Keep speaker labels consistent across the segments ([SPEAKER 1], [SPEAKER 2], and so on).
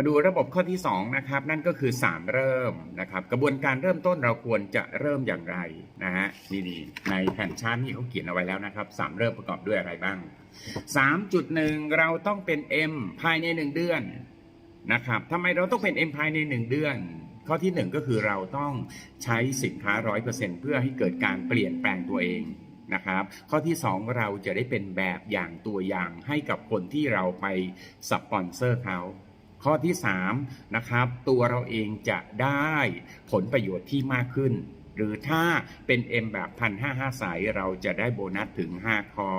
[SPEAKER 1] มาดูระบบข้อที่2นะครับนั่นก็คือ 3 เริ่มนะครับ กระบวนการเริ่มต้นเราควรจะเริ่มอย่างไรนะฮะนี่นี่ในแผ่นชาร์ตนี่เขาเขียนเอาไว้แล้วนะครับ 3 เริ่มประกอบด้วยอะไรบ้าง 3.1 เราต้องเป็น M ภายใน 1 เดือนนะครับทำไมเราต้องเป็น M ภายใน 1 เดือน ข้อที่ 1 ก็คือเราต้องใช้สินค้า 100%เพื่อให้เกิดการเปลี่ยนแปลงตัวเองนะครับข้อที่ 2 เราจะได้เป็นแบบอย่างตัวอย่างให้กับคนที่เราไปสปอนเซอร์เขา ข้อที่3นะครับตัวเราเองจะได้ผลประโยชน์ที่มากขึ้น หรือถ้าเป็น M แบบพันห้าห้าสายเราจะได้โบนัสถึง 5 ข้อ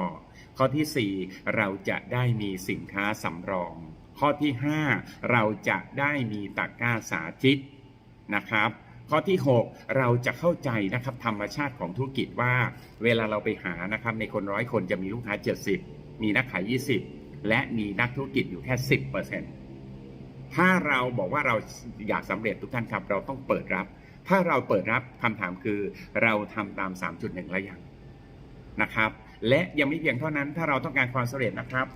[SPEAKER 1] ข้อทีสี่ 4 เราจะได้มีสินค้าสำรอง ข้อที่ 5 เราจะได้มีตะกร้าสาธิตนะครับข้อที่ 6 เราจะเข้าใจนะครับธรรมชาติของธุรกิจว่า เวลาเราไปหานะครับในคนร้อยคนจะมีลูกค้า 70 มีนักขาย 20 และมีนักธุรกิจอยู่แค่ 10% ถ้าเราบอกว่าเราอยากสำเร็จทุกท่านครับ เราต้องเปิดรับ ถ้าเราเปิดรับคำถามคือเราทำตาม 3.1 แล้วยังนะครับ และยังไม่เพียงเท่านั้นถ้าเราต้องการความสำเร็จนะครับ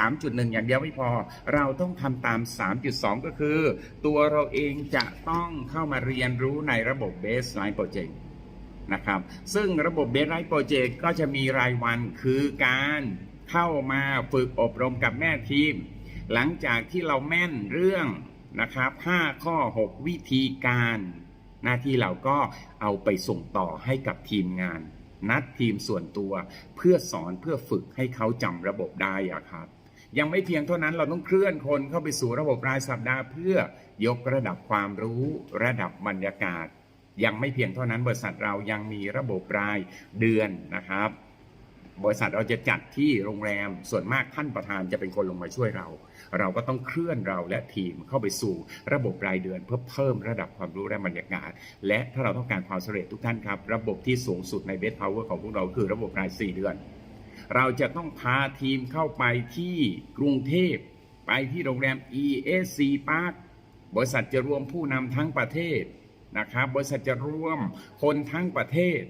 [SPEAKER 1] 3.1 อย่างเดียวไม่พอ เราต้องทำตาม 3.2 ก็คือ ตัวเราเองจะต้องเข้ามาเรียนรู้ในระบบ Baseline Project นะครับ ซึ่งระบบ Baseline Project ก็จะมีรายวันคือการเข้ามาฝึกอบรมกับแม่ทีม หลังจากที่เราแม่นเรื่องนะครับ 5 ข้อ 6 วิธีการ หน้าที่เราก็เอาไปส่งต่อให้กับทีมงาน นัดทีมส่วนตัว เพื่อสอนเพื่อฝึกให้เขาจำระบบได้อะครับ ยังไม่เพียงเท่านั้นเราต้องเคลื่อนคนเข้าไปสู่ระบบรายสัปดาห์ เพื่อยกระดับความรู้ระดับบรรยากาศ ยังไม่เพียงเท่านั้นบริษัทเรายังมีระบบรายเดือนนะครับ บริษัทเราจะจัดที่โรงแรมส่วนมากท่านประธานจะเป็นคนลงมาช่วยเรา เราก็ต้องเคลื่อนเราและทีมเข้าไปสู่ระบบรายเดือนเพื่อเพิ่มระดับความรู้และบรรยากาศ และถ้าเราต้องการความสำเร็จทุกท่านครับ ระบบที่สูงสุดในเบสพาวเวอร์ของพวกเราคือระบบราย 4 เดือน เราจะต้องพาทีมเข้าไปที่กรุงเทพไปที่โรงแรม ESC Park บริษัทจะรวมผู้นำทั้งประเทศนะครับบริษัทจะรวมคนทั้งประเทศ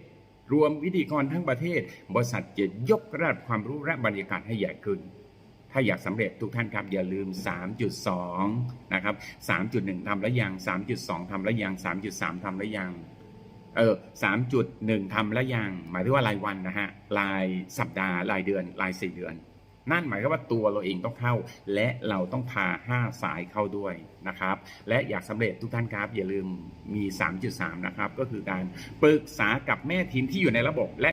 [SPEAKER 1] รวมวิธีกรทั้งประเทศ บริษัทจะยกระดับความรู้และบรรยากาศให้ใหญ่ขึ้น ถ้าอยากสำเร็จทุกท่านครับอย่าลืม 3.2 นะครับ 3.1 ทำแล้วยัง 3.2 ทำแล้วยัง 3.3 ทำแล้วยังเออ3.1ทำแล้วยัง หมายถึงว่ารายวันนะฮะ รายสัปดาห์ รายเดือน ราย4เดือน นั่นหมายความว่าตัวเราเองต้องเข้า และเราต้องพา 5 สายเข้าด้วยนะครับ และอยากสำเร็จทุกท่านครับ อย่าลืมมี 3.3 นะครับ ก็คือการปรึกษากับแม่ทีมที่อยู่ในระบบและ